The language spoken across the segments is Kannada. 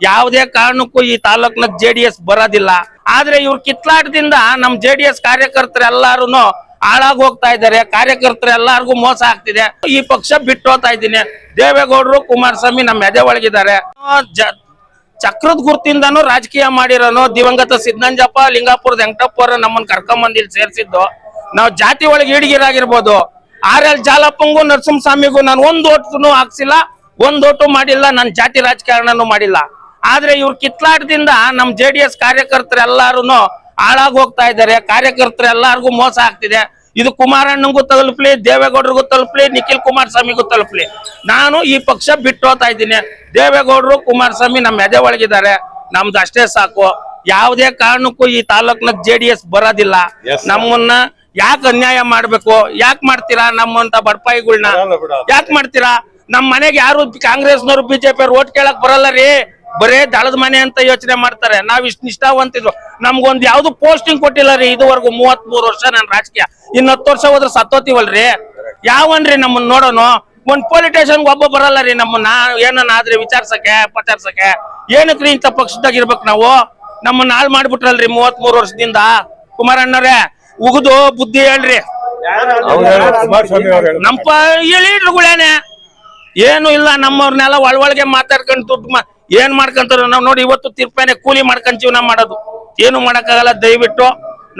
ಯಾವುದೇ ಕಾರಣಕ್ಕೂ ಈ ತಾಲೂಕ್ನ ಜೆ ಡಿ ಎಸ್ ಬರೋದಿಲ್ಲ. ಆದ್ರೆ ಇವ್ರ ಕಿತ್ಲಾಟದಿಂದ ನಮ್ ಜೆ ಡಿ ಎಸ್ ಕಾರ್ಯಕರ್ತರು ಎಲ್ಲಾರು ಹಾಳಾಗ್ ಹೋಗ್ತಾ ಇದ್ದಾರೆ. ಕಾರ್ಯಕರ್ತರು ಎಲ್ಲಾರ್ಗು ಮೋಸ ಆಗ್ತಿದೆ. ಈ ಪಕ್ಷ ಬಿಟ್ಟು ಹೋಗ್ತಾ ಇದ್ದೀನಿ. ದೇವೇಗೌಡರು, ಕುಮಾರಸ್ವಾಮಿ ನಮ್ಮ ಎದೆ ಒಳಗಿದ್ದಾರೆ. ಚಕ್ರದ ಗುರ್ತಿಂದನೂ ರಾಜಕೀಯ ಮಾಡಿರೋನು ದಿವಂಗತ ಸಿದ್ಧಂಜಪ್ಪ ಲಿಂಗಾಪುರದ ವೆಂಕಟಪ್ಪ ಅವ್ರ ನಮ್ಮನ್ನ ಕರ್ಕೊಂಬಂದು ಇಲ್ಲಿ ಸೇರ್ಸಿದ್ದು. ನಾವು ಜಾತಿ ಒಳಗೆ ಈಡಿಗಿರಾಗಿರ್ಬೋದು ಆರ್ ಎಲ್ ಜಾಲಪ್ಪಂಗೂ ನರಸಿಂಹಸ್ವಾಮಿಗೂ ನಾನು ಒಂದ್ ಓಟ್ನು ಹಾಕ್ಸಿಲ್ಲ, ಒಂದ್ ಓಟು ಮಾಡಿಲ್ಲ ನನ್ನ ಜಾತಿ ರಾಜಕಾರಣನೂ ಮಾಡಿಲ್ಲ. ಆದ್ರೆ ಇವ್ರ ಕಿತ್ಲಾಟದಿಂದ ನಮ್ ಜೆ ಡಿ ಎಸ್ ಕಾರ್ಯಕರ್ತರು ಎಲ್ಲಾರು ಹಾಳಾಗ್ ಹೋಗ್ತಾ ಇದ್ದಾರೆ. ಕಾರ್ಯಕರ್ತರು ಎಲ್ಲಾರ್ಗು ಮೋಸ ಆಗ್ತಿದೆ. ಇದು ಕುಮಾರಣ್ಣಗೂ ತಲುಪ್ಲಿ ದೇವೇಗೌಡರಿಗೂ ತಲುಪ್ಲಿ ನಿಖಿಲ್ ಕುಮಾರಸ್ವಾಮಿಗೂ ತಲುಪ್ಲಿ. ನಾನು ಈ ಪಕ್ಷ ಬಿಟ್ಟು ಹೋಗ್ತಾ ಇದ್ದೀನಿ. ದೇವೇಗೌಡರು ಕುಮಾರಸ್ವಾಮಿ ನಮ್ಮ ಎದೆ ಒಳಗಿದ್ದಾರೆ. ನಮ್ದು ಅಷ್ಟೇ ಸಾಕು. ಯಾವುದೇ ಕಾರಣಕ್ಕೂ ಈ ತಾಲೂಕ್ನ ಜೆ ಡಿ ಎಸ್ ಬರೋದಿಲ್ಲ. ನಮ್ಮನ್ನ ಯಾಕೆ ಅನ್ಯಾಯ ಮಾಡ್ಬೇಕು? ಯಾಕೆ ಮಾಡ್ತೀರಾ ನಮ್ಮಂತ ಬಡಪಾಯಿಗಳನ್ನ ಯಾಕೆ ಮಾಡ್ತೀರಾ? ನಮ್ ಮನೆಗೆ ಯಾರು ಕಾಂಗ್ರೆಸ್ನವ್ರು ಬಿಜೆಪಿ ಅವ್ರು ಓಟ್ ಕೇಳಕ್ ಬರಲ್ಲ ರೀ? ಬರೇ ದಳದ ಮನೆ ಅಂತ ಯೋಚನೆ ಮಾಡ್ತಾರೆ. ನಾವ್ ಇಷ್ಟ ನಿಷ್ಠಾವಂತಿದ್ವು. ನಮ್ಗೊಂದ್ ಯಾವ್ದು ಪೋಸ್ಟಿಂಗ್ ಕೊಟ್ಟಿಲ್ಲ ರೀ ಇದುವರೆಗೂ ಮೂವತ್ ಮೂರು ವರ್ಷ ನಾನ್ ರಾಜಕೀಯ. ಇನ್ ಹತ್ತು ವರ್ಷ ಹೋದ್ರೆ ಸತ್ತೋತಿವಲ್ರಿ? ಯಾವನ್ರಿ ನಮ್ಮನ್ನ ನೋಡೋನು? ಒಂದ್ ಪೊಲೀಸ್ ಒಬ್ಬ ಬರಲ್ಲ ರೀ ನಮ್ಮನ್ನ. ಏನನ್ನ ಆದ್ರೆ ವಿಚಾರ್ಸಕ್ಕೆ ಪಚಾರ್ಸಕ್ಕೆ ಏನಕ್ರಿ ಇಂಥ ಪಕ್ಷದಾಗ ಇರ್ಬೇಕು ನಾವು? ನಮ್ಮನ್ನ ಹಾಳು ಮಾಡ್ಬಿಟ್ರಲ್ರಿ ಮೂವತ್ ಮೂರು ವರ್ಷದಿಂದ. ಕುಮಾರಣ್ಣವ್ರೆ, ಉಗಿದು ಬುದ್ಧಿ ಹೇಳ್ರಿ. ನಮ್ಮ ಲೀಡ್ರುಗಳೇನೆ ಏನು ಇಲ್ಲ, ನಮ್ಮವ್ರನ್ನೆಲ್ಲ ಒಳಗೆ ಮಾತಾಡ್ಕೊಂಡು ದುಡ್ಡು ಏನ್ ಮಾಡ್ಕೊಂತಾರ ನಾವ್ ನೋಡಿ ಇವತ್ತು ತಿರ್ಪೇನೆ ಕೂಲಿ ಮಾಡ್ಕೊಂಡ್ ಜೀವನ ಮಾಡೋದು. ಏನು ಮಾಡಕ್ಕಾಗಲ್ಲ ದಯವಿಟ್ಟು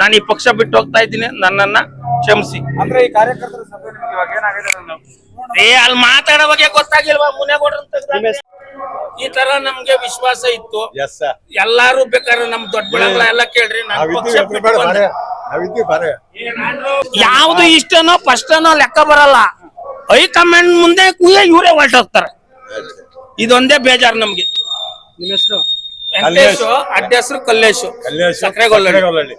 ನಾನು ಈ ಪಕ್ಷ ಬಿಟ್ಟು ಹೋಗ್ತಾ ಇದ್ದೀನಿ ನನ್ನನ್ನ ಕ್ಷಮಿಸಿ. ಅಂದ್ರೆ ಈ ಕಾರ್ಯಕರ್ತರ ಸಭೆ ಇವಾಗ ಏನಾಗಿದೆ ನಾನು ಏ ಅಲ್ಲಿ ಮಾತಾಡೋ ಬಗ್ಗೆ ಗೊತ್ತಾಗಿಲ್ವಾ? ಮುನೆಗೌಡ್ರ ಈ ತರ ನಮ್ಗೆ ವಿಶ್ವಾಸ ಇತ್ತು. ಎಲ್ಲಾರು ಬೇಕಾದ್ರೆ ನಮ್ ದೊಡ್ಡ ಬೆಳಗಳ ಎಲ್ಲ ಕೇಳ್ರಿ ನಾನು ಪಕ್ಷ ಬಿಟ್ಟು ಬಂದೆ. ಯಾವ್ದು ಇಷ್ಟನೋ ಫಸ್ಟನೋ ಲೆಕ್ಕ ಬರಲ್ಲ. ಹೈಕಮಾಂಡ್ ಮುಂದೆ ಕೂಯ ಇವರೇ ಹೊರಟೋಗ್ತಾರೆ. ಇದೊಂದೇ ಬೇಜಾರು ನಮ್ಗೆ. ನಿಮ್ಮ ಹೆಸರು? ವೆಂಕಟೇಶು ಅಡ್ಡ ಹೆಸರು ಕಲ್ಲೇಶು. ಸಕ್ರೆಗೊಲ್ಲಳ್ಳಿ.